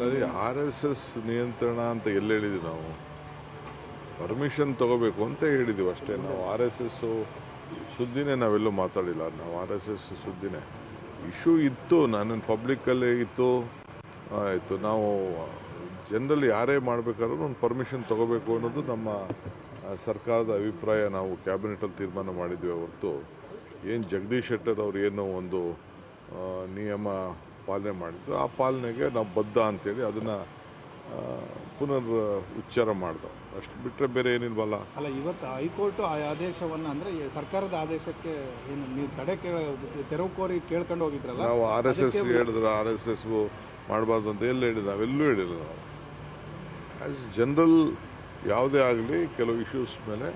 ಅಲ್ಲದೆ R S S ನಿಯಂತ್ರಣ ಅಂತ ಎಲ್ಲಿ ಹೇಳಿದ್ವಿ ನಾವು? ಪರ್ಮಿಷನ್ ತಗೋಬೇಕು ಅಂತ ಹೇಳಿದ್ದೀವಿ ಅಷ್ಟೇ. ನಾವು ಆರ್ ಎಸ್ ಎಸ್ಸು ಸುದ್ದಿನೇ ನಾವೆಲ್ಲೂ ಮಾತಾಡಿಲ್ಲ. ನಾವು ಆರ್ ಎಸ್ ಎಸ್ ಸುದ್ದಿನೇ. ಇಶ್ಯೂ ಇತ್ತು. ನಾನು ಪಬ್ಲಿಕ್ಕಲ್ಲೇ ಇತ್ತು. ಆಯಿತು, ನಾವು ಜನರಲ್ಲಿ ಯಾರೇ ಮಾಡಬೇಕಾದ್ರೂ ಒಂದು ಪರ್ಮಿಷನ್ ತಗೋಬೇಕು ಅನ್ನೋದು ನಮ್ಮ ಸರ್ಕಾರದ ಅಭಿಪ್ರಾಯ ನಾವು ಕ್ಯಾಬಿನೆಟಲ್ಲಿ ತೀರ್ಮಾನ ಮಾಡಿದ್ವಿ ಹೊರತು ಏನು ಜಗದೀಶ್ ಶೆಟ್ಟರ್ ಅವ್ರು ಏನು ಒಂದು ನಿಯಮ ಪಾಲನೆ ಮಾಡಿದ್ರು. ಆ ಪಾಲನೆಗೆ ನಾವು ಬದ್ಧ ಅಂತೇಳಿ ಅದನ್ನು ಪುನರ್ ಉಚ್ಚಾರ ಮಾಡಿದ್ರು ಅಷ್ಟು ಬಿಟ್ಟರೆ ಬೇರೆ ಏನಿಲ್ವಲ್ಲ? ಅಲ್ಲ ಇವತ್ತು ಹೈಕೋರ್ಟ್ ಆ ಆದೇಶವನ್ನ ಅಂದ್ರೆ ಸರ್ಕಾರದ ಆದೇಶಕ್ಕೆ ಏನು ನೀವು ತಡೆ ತೆರವು ಕೋರಿ ಕೇಳ್ಕೊಂಡು ಹೋಗಿದ್ರಲ್ಲ? ನಾವು ಆರ್ ಎಸ್ ಎಸ್ ಹೇಳಿದ್ರು ಆರ್ ಎಸ್ ಎಸ್ ಮಾಡಬಾರ್ದು ಅಂತ ಎಲ್ಲ ಹೇಳಿದ ನಾವೆಲ್ಲೂ ಹೇಳಿಲ್ಲ ನಾವು. ಆ್ಯಸ್ ಜನರಲ್ ಯಾವುದೇ ಆಗಲಿ ಕೆಲವು ಇಶ್ಯೂಸ್ ಮೇಲೆ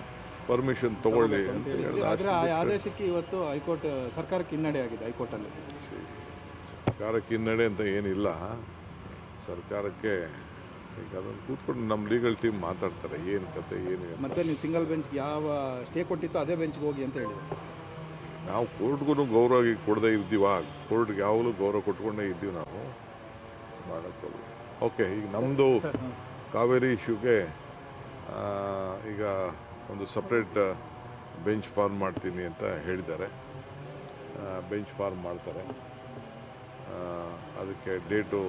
ಪರ್ಮಿಷನ್ ತಗೊಳ್ಳಿ ಅಂತ ಹೇಳಿದ್ರೆ. ಆ ಆದೇಶಕ್ಕೆ ಇವತ್ತು ಹೈಕೋರ್ಟ್ ಸರ್ಕಾರಕ್ಕೆ ಹಿನ್ನಡೆ ಆಗಿದೆ ಹೈಕೋರ್ಟ್ ಅಲ್ಲಿ ಸರ್ಕಾರಕ್ಕೆ ಹಿನ್ನಡೆ ಅಂತ ಏನಿಲ್ಲ. ಸರ್ಕಾರಕ್ಕೆ ಈಗ ಅದನ್ನು ಕೂತ್ಕೊಂಡು ನಮ್ಮ ಲೀಗಲ್ ಟೀಮ್ ಮಾತಾಡ್ತಾರೆ. ಏನು ಕತೆ ಏನು. ಮತ್ತೆ ನೀವು ಸಿಂಗಲ್ ಬೆಂಚ್ ಯಾವ ಸ್ಟೇ ಕೊಟ್ಟಿತ್ತು ಅದೇ ಬೆಂಚ್ಗೆ ಹೋಗಿ ಅಂತ ಹೇಳಿದ್ರು. ನಾವು ಕೋರ್ಟ್ಗೂ ಗೌರವ ಕೊಡದೇ ಇದ್ದೀವ ಕೋರ್ಟ್ಗೆ ಯಾವಾಗಲೂ ಗೌರವ ಕೊಟ್ಕೊಂಡೇ ಇದ್ದೀವಿ ನಾವು. ಮಾಡೋಕ್ಕಲ್ಲ ಓಕೆ ಈಗ ನಮ್ಮದು ಕಾವೇರಿ ಇಶ್ಯೂಗೆ ಈಗ ಒಂದು ಸಪ್ರೇಟ್ ಬೆಂಚ್ ಫಾರ್ಮ್ ಮಾಡ್ತೀನಿ ಅಂತ ಹೇಳಿದ್ದಾರೆ. ಬೆಂಚ್ ಫಾರ್ಮ್ ಮಾಡ್ತಾರೆ. ಅದಕ್ಕೆ ಡೇಟು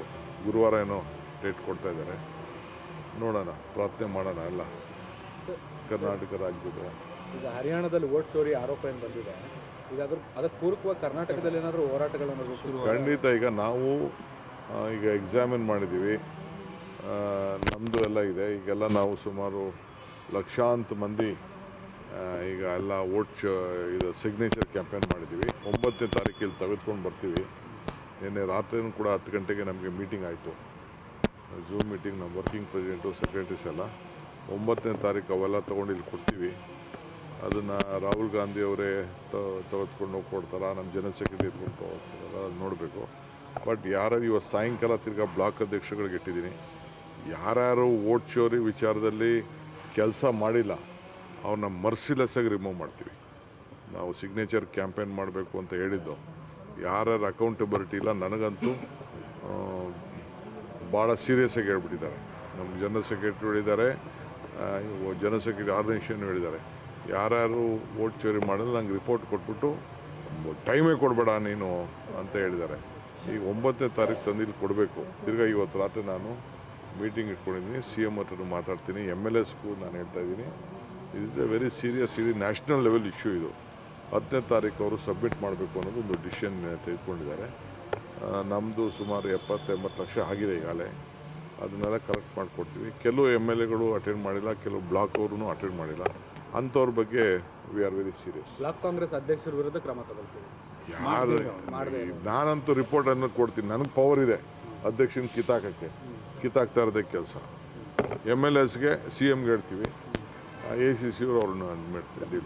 ಗುರುವಾರ ಏನೋ ಡೇಟ್ ಕೊಡ್ತಾ ಇದ್ದಾರೆ. ನೋಡೋಣ ಪ್ರಾರ್ಥನೆ ಮಾಡೋಣ ಎಲ್ಲ. ಕರ್ನಾಟಕ ರಾಜ್ಯದ ಈಗ ಹರಿಯಾಣದಲ್ಲಿ ವೋಟ್ ಚೋರಿ ಆರೋಪ ಏನು ಬಂದಿದೆ. ಈಗ ಅದ್ರ ಅದಕ್ಕೆ ಪೂರಕವಾಗಿ ಕರ್ನಾಟಕದಲ್ಲಿ ಏನಾದರೂ ಹೋರಾಟಗಳನ್ನು ಖಂಡಿತ ಈಗ ನಾವು ಈಗ ಎಕ್ಸಾಮಿನ್ ಮಾಡಿದ್ದೀವಿ. ನಮ್ಮದು ಎಲ್ಲ ಇದೆ. ಈಗೆಲ್ಲ ನಾವು ಸುಮಾರು ಲಕ್ಷಾಂತ ಮಂದಿ ಈಗ ಎಲ್ಲ ವೋಟ್ ಇದು ಸಿಗ್ನೇಚರ್ ಕ್ಯಾಂಪೇನ್ ಮಾಡಿದ್ದೀವಿ. ಒಂಬತ್ತನೇ ತಾರೀಕಿಲ್ಲಿ ತೆಗೆದುಕೊಂಡು ಬರ್ತೀವಿ. ನಿನ್ನೆ ರಾತ್ರಿನೂ ಕೂಡ ಹತ್ತು ಗಂಟೆಗೆ ನಮಗೆ ಮೀಟಿಂಗ್ ಆಯಿತು. ಝೂಮ್ ಮೀಟಿಂಗ್ ನಮ್ಮ ವರ್ಕಿಂಗ್ ಪ್ರೆಸಿಡೆಂಟು ಸೆಕ್ರೆಟರೀಸ್ ಎಲ್ಲ ಒಂಬತ್ತನೇ ತಾರೀಕು ಅವೆಲ್ಲ ತೊಗೊಂಡು ಇಲ್ಲಿ ಕೊಡ್ತೀವಿ. ಅದನ್ನು ರಾಹುಲ್ ಗಾಂಧಿ ಅವರೇ ತೆಗೆದುಕೊಂಡು ಹೋಗಿ ಕೊಡ್ತಾರಾ ನಮ್ಮ ಜನರಲ್ ಸೆಕ್ರೆಟರಿ ಎತ್ಕೊಂಡು ಅದು ನೋಡಬೇಕು. ಬಟ್ ಯಾರು ಇವತ್ತು ಸಾಯಂಕಾಲ ತಿರ್ಗಾ ಬ್ಲಾಕ್ ಅಧ್ಯಕ್ಷಗಳಿಗೆ ಇಟ್ಟಿದ್ದೀನಿ. ಯಾರ್ಯಾರು ಓಟ್ ಚೋರಿ ವಿಚಾರದಲ್ಲಿ ಕೆಲಸ ಮಾಡಿಲ್ಲ, ಅವ್ರನ್ನ ಮರ್ಸಿಲೆಸ್ ಆಗಿ ರಿಮೂವ್ ಮಾಡ್ತೀವಿ. ನಾವು ಸಿಗ್ನೇಚರ್ ಕ್ಯಾಂಪೇನ್ ಮಾಡಬೇಕು ಅಂತ ಹೇಳಿದ್ದು. ಯಾರ್ಯಾರ ಅಕೌಂಟಬಿಲಿಟಿ ಇಲ್ಲ, ನನಗಂತೂ ಭಾಳ ಸೀರಿಯಸ್ ಆಗಿ ಹೇಳ್ಬಿಟ್ಟಿದ್ದಾರೆ. ನಮ್ಮ ಜನರಲ್ ಸೆಕ್ರೆಟರಿ ಹೇಳಿದ್ದಾರೆ ಜನರಲ್ ಸೆಕ್ರೆಟರಿ ಆರ್ಗನೈಸೇಷನ್ ಹೇಳಿದ್ದಾರೆ. ಯಾರ್ಯಾರು ವೋಟ್ ಚೋರಿ ಮಾಡಿದ್ರೆ, ನಂಗೆ ರಿಪೋರ್ಟ್ ಕೊಟ್ಬಿಟ್ಟು ಟೈಮೇ ಕೊಡಬೇಡ ನೀನು ಅಂತ ಹೇಳಿದ್ದಾರೆ. ಈಗ ಒಂಬತ್ತನೇ ತಾರೀಕು ತಂದಿಲ್ಲಿ ಕೊಡಬೇಕು. ತಿರ್ಗಾ ಇವತ್ತು ರಾತ್ರಿ ನಾನು ಮೀಟಿಂಗ್ ಇಟ್ಕೊಂಡಿದ್ದೀನಿ ಸಿ ಎಂ ಹತ್ರ ಮಾತಾಡ್ತೀನಿ ಎಂ ಎಲ್ ಎಸ್ಗೂ ನಾನು ಹೇಳ್ತಾ ಇದ್ದೀನಿ. ಇಸ್ ಎ ವೆರಿ ಸೀರಿಯಸ್ ಇಡೀ ನ್ಯಾಷನಲ್ ಲೆವೆಲ್ ಇಶ್ಯೂ ಇದು. ಹತ್ತನೇ ತಾರೀಕು ಅವರು ಸಬ್ಮಿಟ್ ಮಾಡಬೇಕು ಅನ್ನೋದು ಒಂದು ಡಿಸಿಷನ್ ತೆಗೆದುಕೊಂಡಿದ್ದಾರೆ. ನಮ್ಮದು ಸುಮಾರು ಎಪ್ಪತ್ತೆಂಬತ್ತು ಲಕ್ಷ ಆಗಿದೆ ಈಗಾಗಲೇ. ಅದನ್ನೆಲ್ಲ ಕಲೆಕ್ಟ್ ಮಾಡಿಕೊಡ್ತೀವಿ. ಕೆಲವು ಎಂ ಎಲ್ ಎಗಳು ಅಟೆಂಡ್ ಮಾಡಿಲ್ಲ ಕೆಲವು ಬ್ಲಾಕ್ ಅವರು ಅಟೆಂಡ್ ಮಾಡಿಲ್ಲ. ಅಂಥವ್ರ ಬಗ್ಗೆ we are very serious block Congress ಅಧ್ಯಕ್ಷರ ವಿರುದ್ಧ ಕ್ರಮ ತಗೊಳ್ತೀವಿ. ಯಾರು ನಾನಂತೂ ರಿಪೋರ್ಟ್ ಅನ್ನು ಕೊಡ್ತೀನಿ. ನನಗೆ ಪವರ್ ಇದೆ. ಅಧ್ಯಕ್ಷನ ಕಿತ್ತಾಕಕ್ಕೆ. ಕಿತ್ತಾಕ್ತಾ ಇರೋದೇ ಕೆಲಸ. ಎಂ ಎಲ್ ಎಸ್ಗೆ ಸಿ ಎಮ್ಗೆ ಹೇಳ್ತೀವಿ. ಎ ಸಿ ಸಿ ಅವ್ರು ಅವ್ರನ್ನ ಮಾಡ್ತೀವಿ.